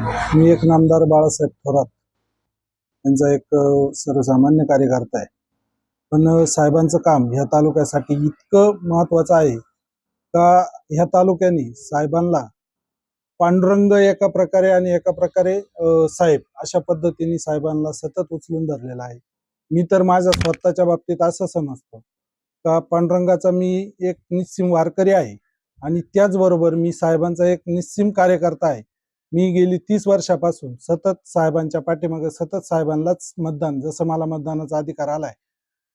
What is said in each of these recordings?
मी एक नामदार बाळासाहेब थोरात. यांचा एक सर्वसामान्य कार्यकर्ता आहे. पण साहेबांचं काम ह्या तालुक्यासाठी इतकं महत्वाचं आहे का ह्या तालुक्याने साहेबांना पांडुरंग एका प्रकारे आणि एका प्रकारे साहेब अशा पद्धतीने साहेबांना सतत उचलून धरलेला आहे. मी तर माझ्या स्वतःच्या बाबतीत असं समजतो का पांडुरंगाचा मी एक निस्सिम वारकरी आहे आणि त्याचबरोबर मी साहेबांचा एक निस्सिम कार्यकर्ता आहे. मी गेली तीस वर्षापासून सतत साहेबांच्या पाठीमागे सतत साहेबांनाच मतदान जसं मला मतदानाचा अधिकार आलाय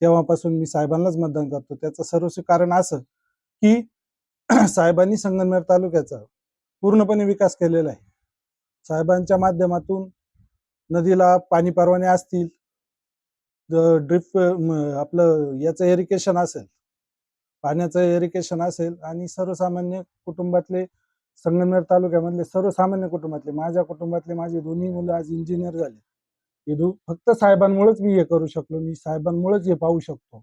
तेव्हापासून मी साहेबांनाच मतदान करतो. त्याचं सर्वस्व कारण असं की साहेबांनी संगमनेर तालुक्याचा पूर्णपणे विकास केलेला आहे. साहेबांच्या माध्यमातून नदीला पाणी परवाने असतील ड्रिप आपलं याचं एरिकेशन असेल पाण्याचं एरिकेशन असेल आणि सर्वसामान्य कुटुंबातले संगमनेर तालुक्यामधले सर्वसामान्य कुटुंबातले माझ्या कुटुंबातले माझे दोन्ही मुलं आज इंजिनियर झाले. हे फक्त साहेबांमुळेच मी हे करू शकलो मी साहेबांमुळेच हे पाहू शकतो.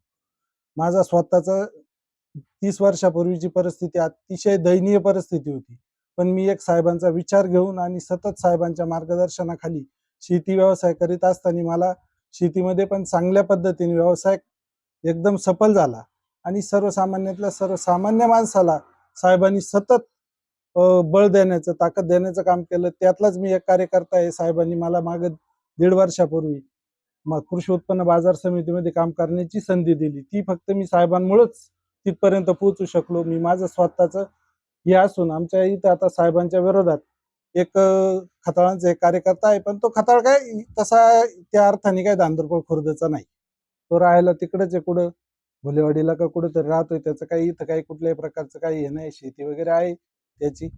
माझा स्वतःचा तीस वर्षापूर्वीची परिस्थिती अतिशय दयनीय परिस्थिती होती. पण मी एक साहेबांचा विचार घेऊन आणि सतत साहेबांच्या मार्गदर्शनाखाली शेती व्यवसाय करीत असताना मला शेतीमध्ये पण चांगल्या पद्धतीने व्यवसाय एकदम सफल झाला. आणि सर्वसामान्यातल्या सर्वसामान्य माणसाला साहेबांनी सतत बळ देण्याचं ताकद देण्याचं काम केलं. त्यातलाच मी एक कार्यकर्ता आहे साहेबांनी मला माग दीड वर्षापूर्वी मग कृषी उत्पन्न बाजार समितीमध्ये काम करण्याची संधी दिली. ती फक्त मी साहेबांमुळेच तिथपर्यंत पोहोचू शकलो. मी माझं स्वतःचं हे असून आमच्या इथं आता साहेबांच्या विरोधात एक खताळांचा एक कार्यकर्ता आहे. पण तो खताळ काय तसा त्या अर्थाने काय दांदरपूर खुर्दचा नाही. तो राहायला तिकडेच आहे कुठं? भुलेवाडीला का कुठं तरी राहतोय? त्याचं काही इथं काही कुठल्याही प्रकारचं काही हे नाही. शेती वगैरे आहे. त्याची.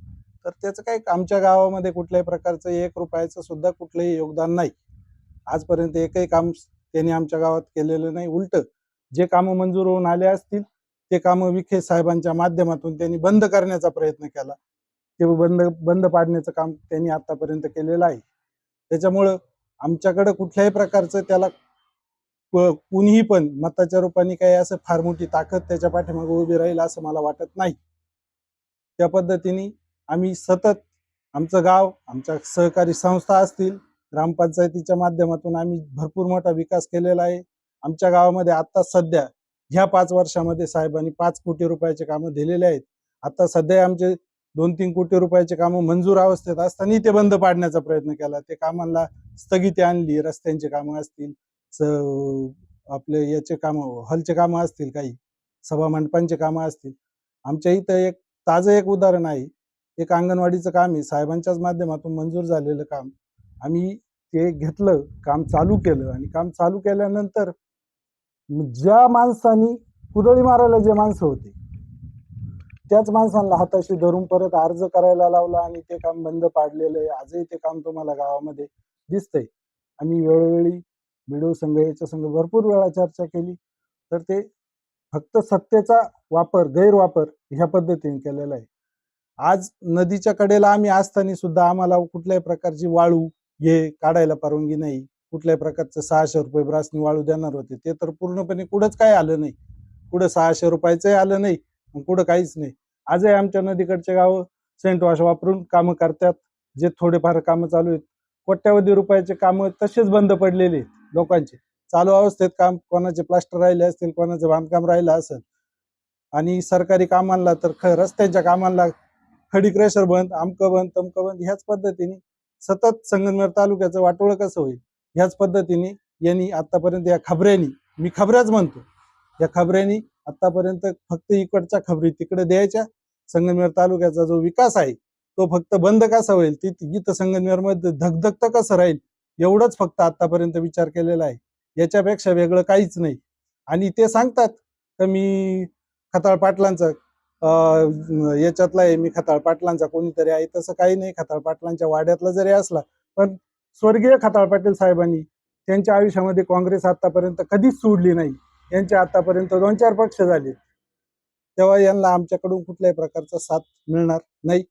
तर त्याचं काही आमच्या गावामध्ये कुठल्याही प्रकारचं एक रुपयाचं सुद्धा कुठलंही योगदान नाही. आजपर्यंत एकही काम त्यांनी आमच्या गावात केलेलं नाही. उलट जे कामं मंजूर होऊन आले असतील ते कामं विखे साहेबांच्या माध्यमातून त्यांनी बंद करण्याचा प्रयत्न केला. ते बंद बंद पाडण्याचं काम त्यांनी आतापर्यंत केलेलं आहे. त्याच्यामुळं आमच्याकडं कुठल्याही प्रकारचं त्याला कुणीही पण मताच्या रूपाने काही असं फार मोठी ताकद त्याच्या पाठीमागे उभी राहील असं मला वाटत नाही. त्या पद्धतीने आम्ही सतत आमचं गाव आमच्या सहकारी संस्था असतील ग्रामपंचायतीच्या माध्यमातून आम्ही भरपूर मोठा विकास केलेला आहे. आमच्या गावामध्ये आता सध्या ह्या पाच वर्षामध्ये साहेबांनी पाच कोटी रुपयाचे कामं दिलेले आहेत. आता सध्या आमचे दोन तीन कोटी रुपयाचे कामं मंजूर अवस्थेत असताना ते बंद पाडण्याचा प्रयत्न केला. ते कामांना स्थगिती आणली रस्त्यांची कामं असतील आपले याचे कामं हॉलचे कामं असतील काही सभामंडपांचे कामं असतील. आमच्या इथं एक ताजं एक उदाहरण आहे. एक अंगणवाडीचं काम आहे. साहेबांच्याच माध्यमातून मंजूर झालेलं काम. आम्ही ते घेतलं काम चालू केलं आणि काम चालू केल्यानंतर ज्या माणसांनी कुदळी मारायला जे माणसं होते त्याच माणसांना हाताशी धरून परत अर्ज करायला लावला आणि ते काम बंद पाडलेलं आहे. आजही ते काम तुम्हाला गावामध्ये दिसतंय. आम्ही वेळोवेळी व्हिडिओ संघ याच्या संघ भरपूर वेळा चर्चा केली. तर ते फक्त सत्तेचा वापर गैरवापर ह्या पद्धतीने केलेला आहे. आज नदीच्या कडेला आम्ही असताना सुद्धा आम्हाला कुठल्याही प्रकारची वाळू हे काढायला परवानगी नाही. कुठल्याही प्रकारचं सहाशे रुपये ब्रासनी वाळू देणार होते. ते तर पूर्णपणे कुठंच काय आलं नाही. कुठं सहाशे रुपयाचंही आलं नाही कुठं काहीच नाही. आजही आमच्या नदीकडचे गाव सेंट वॉश वापरून कामं करतात. जे थोडेफार कामं चालू आहेत. कोट्यावधी रुपयाचे कामं तसेच बंद पडलेले आहेत लोकांचे. चालू अवस्थेत काम कोणाचे प्लास्टर राहिले असतील कोणाचं बांधकाम राहिलं असेल आणि सरकारी कामांना तर ख रस्त्यांच्या कामांना खडी क्रेशर बंद आमकं बंद तमकं बंद ह्याच पद्धतीने सतत संगमनेर तालुक्याचं वाटोळ कसं होईल ह्याच पद्धतीने यांनी आतापर्यंत या खबऱ्यांनी मी खबऱ्याच म्हणतो या खबऱ्यांनी आतापर्यंत फक्त इकडच्या खबरी तिकडे द्यायच्या संगमनेर तालुक्याचा जो विकास आहे तो फक्त बंद कसा होईल ती इथं संगमनेरमध्ये धगधगतं कसं राहील एवढंच फक्त आतापर्यंत विचार केलेला आहे. याच्यापेक्षा वेगळं काहीच नाही. आणि ते सांगतात तर मी खताळ पाटलांचा अं, याच्यातला आहे मी खताळ पाटलांचा कोणीतरी आहे तसं काही नाही. खताळ पाटलांच्या वाड्यातला जरी असला पण स्वर्गीय खताळ पाटील साहेबांनी त्यांच्या आयुष्यामध्ये काँग्रेस आतापर्यंत कधीच सोडली नाही. यांच्या आतापर्यंत दोन चार पक्ष झाले. तेव्हा यांना आमच्याकडून कुठल्याही प्रकारचा साथ मिळणार नाही.